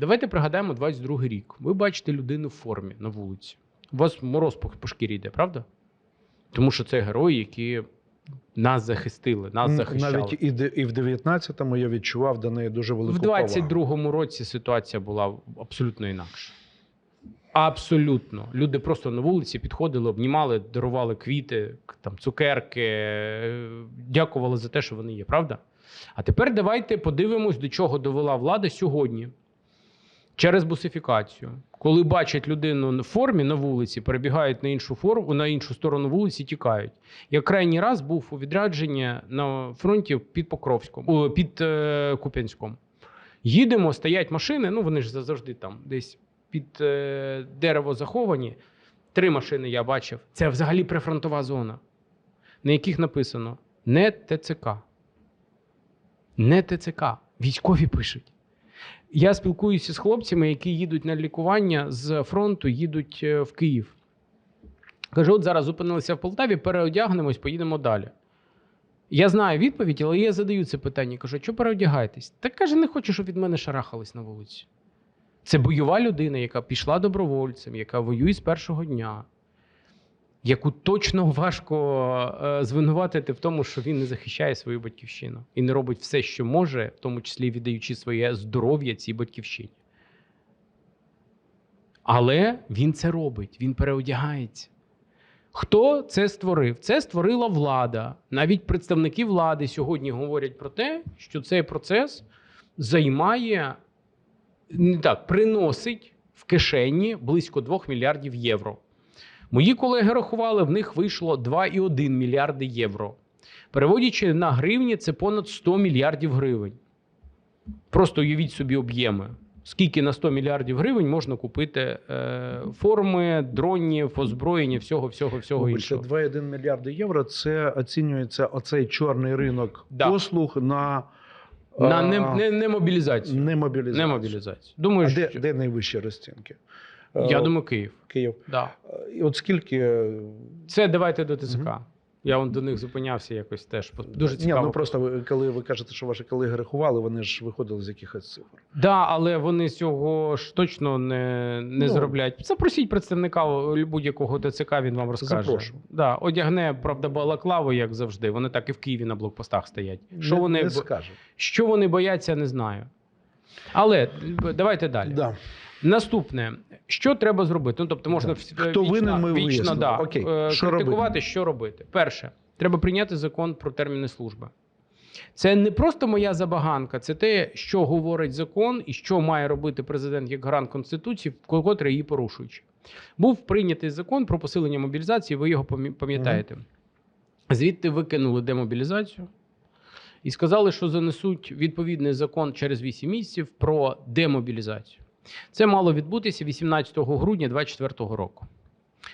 Давайте пригадаємо 22 рік. Ви бачите людину в формі на вулиці. У вас мороз по, по шкірі йде, правда? Тому що це герої, які нас захистили, нас захищали. Навіть і, де- і в 19-му я відчував до неї дуже велику В повагу. 22-му році ситуація була абсолютно інакша. Абсолютно. Люди просто на вулиці підходили, обнімали, дарували квіти, к- там, цукерки, е, дякували за те, що вони є, правда? А тепер давайте подивимось, до чого довела влада сьогодні через бусифікацію. Коли бачать людину в формі на вулиці, перебігають на іншу форму, на іншу сторону вулиці, тікають. Я крайній раз був у відрядженні на фронті під Покровськом, під е, Куп'янськом. Їдемо, стоять машини, ну вони ж завжди там десь під е, дерево заховані. Три машини я бачив. Це взагалі прифронтова зона, на яких написано не ТЦК. Не ТЦК. Військові пишуть. Я спілкуюся з хлопцями, які їдуть на лікування з фронту, їдуть е, в Київ. Кажу, от зараз зупинилися в Полтаві, переодягнемось, поїдемо далі. Я знаю відповідь, але я задаю це питання. Кажу, що переодягаєтесь? Так каже, не хочу, щоб від мене шарахались на вулиці. Це бойова людина, яка пішла добровольцем, яка воює з першого дня, яку точно важко е, звинуватити в тому, що він не захищає свою батьківщину і не робить все, що може, в тому числі віддаючи своє здоров'я цій батьківщині. Але він це робить, він переодягається. Хто це створив? Це створила влада. Навіть представники влади сьогодні говорять про те, що цей процес займає не так, приносить в кишені близько 2 мільярдів євро. Мої колеги рахували, в них вийшло 2,1 мільярди євро. Переводячи на гривні, це понад 100 мільярдів гривень. Просто уявіть собі об'єми. Скільки на 100 мільярдів гривень можна купити е, форми, дронів, озброєння, всього, всього, всього Вибачте, іншого. 2,1 мільярди євро це оцінюється оцей чорний ринок Да. послуг на, На не, не, не мобілізацію. не мобілізацію. Не мобілізацію. Думаю, А де, де найвищі розцінки? Я Е, думаю, Київ. Київ. Да. Е, І от скільки. е, Це давайте до ТЦК. Мгм. Я вон до них зупинявся якось теж. Дуже Ні, цікаво. ну просто ви- коли ви кажете, що ваші колеги рахували, вони ж виходили з якихось цифр. Да, але вони цього ж точно не, не Ну. заробляють. Запросіть представника будь-якого ТЦК, він вам розкаже. Запрошу. Да, одягне, правда, балаклаву, як завжди. Вони так і в Києві на блокпостах стоять. Що не, вони, не що вони бояться, не знаю. Але давайте далі. Да. Наступне, що треба зробити? Ну, тобто можна Да. вс- Хто вічно, винен, ми вічно да, Окей. е, Що критикувати, робити? що робити. Перше, треба прийняти закон про терміни служби. Це не просто моя забаганка, це те, що говорить закон і що має робити президент як гарант Конституції, котрий її порушуючи. Був прийнятий закон про посилення мобілізації, ви його пам'я- пам'ятаєте. Звідти викинули демобілізацію і сказали, що занесуть відповідний закон через 8 місяців про демобілізацію. Це мало відбутися 18 грудня 2024 року.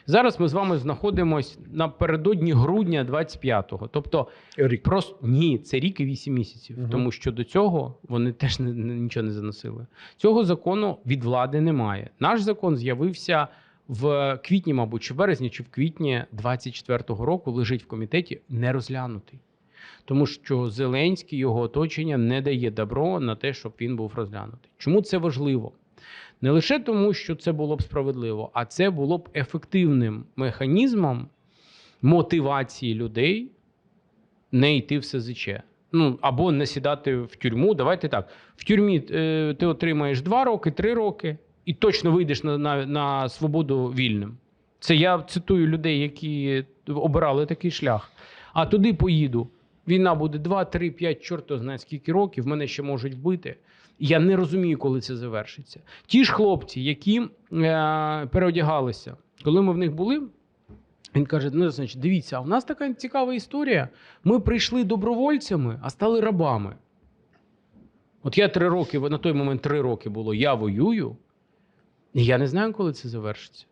Зараз ми з вами знаходимося напередодні грудня 25-го. Тобто, Рік. просто ні, це рік і 8 місяців, Мгм. тому що до цього вони теж не, не- нічого не заносили. Цього закону від влади немає. Наш закон з'явився в квітні, мабуть, чи в березні, чи в квітні 24-го року, лежить в комітеті не розглянутий. Тому що Зеленський його оточення не дає добро на те, щоб він був розглянутий. Чому це важливо? Не лише тому, що це було б справедливо, а це було б ефективним механізмом мотивації людей не йти в СЗЧ. Ну, або не сідати в тюрму. Давайте так. В тюрмі е, ти отримаєш 2 роки, 3 роки, і точно вийдеш на, на, на свободу вільним. Це я цитую людей, які обирали такий шлях. А туди поїду. Війна буде 2, 3, 5, чорто знає скільки років, мене ще можуть вбити. Я не розумію, коли це завершиться. Ті ж хлопці, які е, переодягалися, коли ми в них були, він каже: ну, значить, дивіться, а в нас така цікава історія. Ми прийшли добровольцями, а стали рабами. От я три роки, на той момент три роки було, я воюю, і я не знаю, коли це завершиться.